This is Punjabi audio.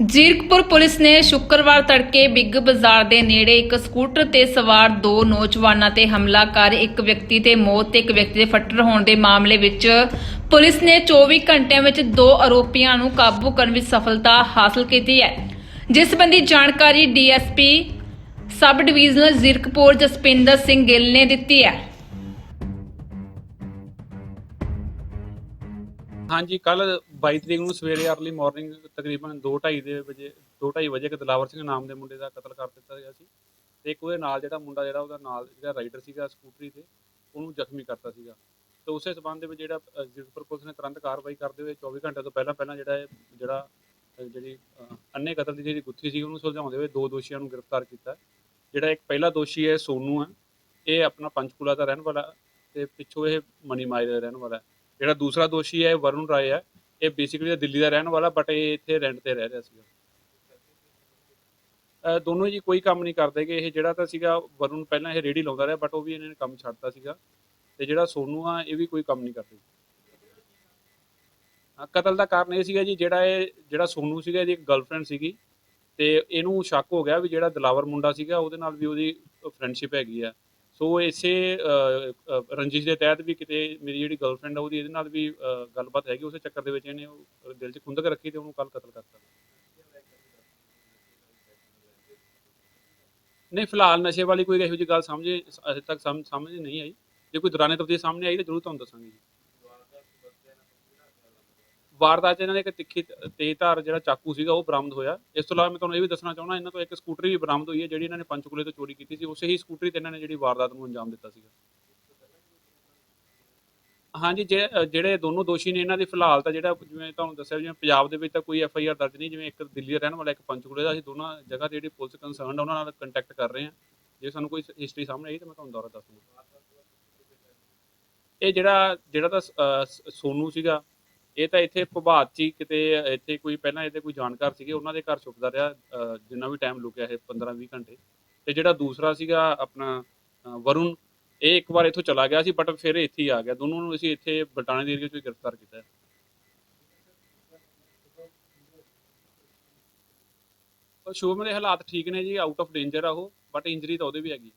ਜੀਰਕਪੁਰ ਪੁਲਿਸ ਨੇ ਸ਼ੁੱਕਰਵਾਰ ਤੜਕੇ ਬਿੱਗ ਬਾਜ਼ਾਰ ਦੇ ਨੇੜੇ ਇੱਕ ਸਕੂਟਰ ਤੇ ਸਵਾਰ ਦੋ ਨੌਜਵਾਨਾਂ ਤੇ ਹਮਲਾ ਕਰ ਇੱਕ ਵਿਅਕਤੀ ਤੇ ਮੌਤ ਤੇ ਇੱਕ ਵਿਅਕਤੀ ਦੇ ਫੱਟੜ ਹੋਣ ਦੇ ਮਾਮਲੇ ਵਿੱਚ ਪੁਲਿਸ ਨੇ 24 ਘੰਟਿਆਂ ਵਿੱਚ ਦੋ ਆਰੋਪੀਆਂ ਨੂੰ ਕਾਬੂ ਕਰਨ ਵਿੱਚ ਸਫਲਤਾ ਹਾਸਲ ਕੀਤੀ ਹੈ। ਜਿਸ ਸੰਬੰਧੀ ਜਾਣਕਾਰੀ DSP sub divisional Zirakpur Jaspinder Singh Gill ਨੇ ਦਿੱਤੀ ਹੈ। ਹਾਂਜੀ ਕੱਲ 22 ਤਰੀਕ ਨੂੰ ਸਵੇਰੇ ਅਰਲੀ ਮਾਰਨਿੰਗ ਤਕਰੀਬਨ 2:30 ਦੇ ਵਜੇ 2:30 ਵਜੇ ਇੱਕ ਦਲਾਵਰ ਸਿੰਘ ਨਾਮ ਦੇ ਮੁੰਡੇ ਦਾ ਕਤਲ ਕਰ ਦਿੱਤਾ ਗਿਆ ਸੀ ਤੇ ਇੱਕ ਉਹਦੇ ਨਾਲ ਜਿਹੜਾ ਮੁੰਡਾ ਜਿਹੜਾ ਉਹਦਾ ਨਾਲ ਜਿਹੜਾ ਰਾਈਡਰ ਸੀਗਾ ਸਕੂਟਰੀ ਤੇ ਉਹਨੂੰ ਜ਼ਖਮੀ ਕਰਤਾ ਸੀਗਾ। ਤੇ ਉਸੇ ਸਬੰਧ ਦੇ ਵਿੱਚ ਜਿਹੜਾ ਅ, ਪੁਲਿਸ ਨੇ ਤੁਰੰਤ ਕਾਰਵਾਈ ਕਰਦੇ ਹੋਏ 24 ਘੰਟੇ ਤੋਂ ਪਹਿਲਾਂ ਪਹਿਲਾਂ ਜਿਹੜਾ ਇਹ ਜਿਹੜਾ ਜਿਹੜੀ ਅੰਨੇ ਕਤਲ ਦੀ ਜਿਹੜੀ ਗੁੱਥੀ ਸੀ ਉਹਨੂੰ ਸੁਲਝਾਉਂਦੇ ਹੋਏ ਦੋ ਦੋਸ਼ੀਆਂ ਨੂੰ ਗ੍ਰਿਫਤਾਰ ਕੀਤਾ। ਜਿਹੜਾ ਇੱਕ ਪਹਿਲਾ ਦੋਸ਼ੀ ਹੈ ਸੋਨੂ ਹੈ ਇਹ ਆਪਣਾ ਪੰਚਕੂਲਾ ਦਾ ਰਹਿਣ ਵਾਲਾ ਤੇ ਪਿੱਛੋਂ ਇਹ ਮਨੀ ਮਾਈ ਦਾ ਰਹਿਣ ਵਾਲਾ ਹੈ। ਜਿਹੜਾ ਦੂਸਰਾ ਦੋਸ਼ੀ ਹੈ ਵਰੁਣ ਰਾਏ ਹੈ। ਇਹ ਬੇਸਿਕਲੀ ਦਿੱਲੀ ਦਾ ਰਹਿਣ ਵਾਲਾ ਬਟ ਇਹ ਇੱਥੇ ਰੈਂਟ ਤੇ ਰਹਿ ਰਿਹਾ ਸੀਗਾ। ਦੋਨੋਂ ਜੀ ਕੋਈ ਕੰਮ ਨਹੀਂ ਕਰਦੇ ਕਿ ਇਹ ਜਿਹੜਾ ਤਾਂ ਸੀਗਾ, ਵਰੁਣ ਪਹਿਲਾਂ ਇਹ ਰੇੜੀ ਲਾਉਂਦਾ ਰਿਹਾ ਬਟ ਉਹ ਵੀ ਇਹਨਾਂ ਨੇ ਕੰਮ ਛੱਡਤਾ ਸੀਗਾ। ਤੇ ਜਿਹੜਾ ਸੋਨੂ ਆ, ਇਹ ਵੀ ਕੋਈ ਕੰਮ ਨਹੀਂ ਕਰਦੇ। ਕਤਲ ਦਾ ਕਾਰਨ ਇਹ ਸੀਗਾ ਜੀ, ਜਿਹੜਾ ਇਹ, ਜਿਹੜਾ ਸੋਨੂ ਸੀਗਾ, ਇਹਦੀ ਇੱਕ ਗਰਲਫ੍ਰੈਂਡ ਸੀਗੀ। ਤੇ ਇਹਨੂੰ ਸ਼ੱਕ ਹੋ ਗਿਆ ਵੀ ਜਿਹੜਾ ਦਲਾਵਰ ਮੁੰਡਾ ਸੀਗਾ, ਉਹਦੇ ਨਾਲ ਵੀ ਉਹਦੀ ਫਰੈਂਡਸ਼ਿਪ ਹੈਗੀ ਆ। ਸੋ ਇਸੇ ਰੰਜਿਸ਼ ਦੇ ਤਹਿਤ ਵੀ ਕਿਤੇ ਮੇਰੀ ਜਿਹੜੀ ਗਰਲਫ੍ਰੈਂਡ ਆ ਉਹਦੀ ਇਹਦੇ ਨਾਲ ਵੀ ਅਹ, ਗੱਲਬਾਤ ਹੈਗੀ ਉਸੇ ਚੱਕਰ ਦੇ ਵਿੱਚ ਇਹਨੇ ਉਹ ਦਿਲ 'ਚ ਖੁੰਦਕ ਰੱਖੀ ਤੇ ਉਹਨੂੰ ਕੱਲ ਕਤਲ ਕਰਤਾ। ਨਹੀਂ ਫਿਲਹਾਲ ਨਸ਼ੇ ਵਾਲੀ ਕੋਈ ਇਹੋ ਜਿਹੀ ਗੱਲ ਸਮਝੇ ਅਜੇ ਤੱਕ ਸਮ- ਸਮਝ ਨਹੀਂ ਆਈ। ਜੇ ਕੋਈ ਦੌਰਾਨੇ ਤਫਤੀਸ਼ ਸਾਹਮਣੇ ਆਈ ਤਾਂ ਜ਼ਰੂਰ ਤੁਹਾਨੂੰ ਦੱਸਾਂਗੇ ਜੀ। ਵਾਰਦਾਤ 'ਚ ਇਹਨਾਂ ਨੇ ਇੱਕ ਤਿੱਖੀ ਤੇਜ਼ਧਾਰ ਜਿਹੜਾ ਚਾਕੂ ਸੀਗਾ ਉਹ ਬਰਾਮਦ ਹੋਇਆ। ਇਸ ਤੋਂ ਇਲਾਵਾ ਮੈਂ ਤੁਹਾਨੂੰ ਇਹ ਵੀ ਦੱਸਣਾ ਚਾਹੁੰਦਾ, ਇਹਨਾਂ ਤੋਂ ਇੱਕ ਸਕੂਟਰੀ ਵੀ ਬਰਾਮਦ ਹੋਈ ਹੈ, ਜਿਹੜੀ ਇਹਨਾਂ ਨੇ ਪੰਚਕੂਲੇ ਤੋਂ ਚੋਰੀ ਕੀਤੀ ਸੀ। ਉਸੇ ਹੀ ਸਕੂਟਰੀ ਤੇ ਇਹਨਾਂ ਨੇ ਜਿਹੜੀ ਵਾਰਦਾਤ ਨੂੰ ਅੰਜਾਮ ਦਿੱਤਾ ਸੀਗਾ। ਹਾਂਜੀ, ਜੇ ਜਿਹੜੇ ਦੋਨੋਂ ਦੋਸ਼ੀ ਨੇ ਇਹਨਾਂ ਦੀ ਫਿਲਹਾਲ ਤਾਂ ਜਿਹੜਾ ਜਿਵੇਂ ਤੁਹਾਨੂੰ ਦੱਸਿਆ, ਜਿਵੇਂ ਪੰਜਾਬ ਦੇ ਵਿੱਚ ਤਾਂ ਕੋਈ ਐਫ ਆਈ ਆਰ ਦਰਜ ਨਹੀਂ, ਜਿਵੇਂ ਇੱਕ ਦਿੱਲੀ ਦਾ ਰਹਿਣ ਵਾਲਾ, ਇੱਕ ਪੰਚਕੂਲੇ ਦਾ, ਅਸੀਂ ਦੋਨਾਂ ਜਗ੍ਹਾ ਤੇ ਜਿਹੜੀ ਪੁਲਿਸ ਕੰਸਰਨਡ ਉਹਨਾਂ ਨਾਲ ਕੰਟੈਕਟ ਕਰ ਰਹੇ ਹਾਂ। ਜੇ ਸਾਨੂੰ ਕੋਈ ਹਿਸਟਰੀ ਸਾਹਮਣੇ ਆਈ ਤਾਂ ਮੈਂ ਤੁਹਾਨੂੰ ਦੁਬਾਰਾ ਦੱਸ ਦੂੰਗਾ ਇਹ ਜਿਹੜਾ ਜਿਹੜਾ ਤਾਂ ਸ- ਸੋਨੂ ਸੀਗਾ ਇਹ ਤਾਂ ਇੱਥੇ ਪ੍ਰਭਾਤ 'ਚ ਕਿਤੇ ਇੱਥੇ ਕੋਈ ਪਹਿਲਾਂ ਇਹਦੇ ਕੋਈ ਜਾਣਕਾਰ ਸੀਗੇ ਉਹਨਾਂ ਦੇ ਘਰ ਛੁਪਦਾ ਰਿਹਾ ਅ, ਜਿੰਨਾ ਵੀ ਟਾਈਮ ਲੁਕਿਆ ਇਹ 15 20 ਘੰਟੇ। ਤੇ ਜਿਹੜਾ ਦੂਸਰਾ ਸੀਗਾ ਆਪਣਾ ਅ, ਵਰੁਣ ਇਹ ਇੱਕ ਵਾਰ ਇੱਥੋਂ ਚਲਾ ਗਿਆ ਸੀ ਬਟ ਫਿਰ ਇੱਥੇ ਹੀ ਆ ਗਿਆ। ਦੋਨੋਂ ਨੂੰ ਅਸੀਂ ਇੱਥੇ ਬਟਾਣੇ ਦੇ ਏਰੀਆ 'ਚ ਹੀ ਗ੍ਰਿਫਤਾਰ ਕੀਤਾ ਹੈ। ਉਹ ਸ਼ੁਭਮ ਦੇ ਹਾਲਾਤ ਠੀਕ ਨੇ ਜੀ ਆਊਟ ਆਫ ਡੇਂਜਰ ਆ ਉਹ ਬਟ ਇੰਜਰੀ ਤਾਂ ਉਹਦੇ ਵੀ ਹੈਗੀ।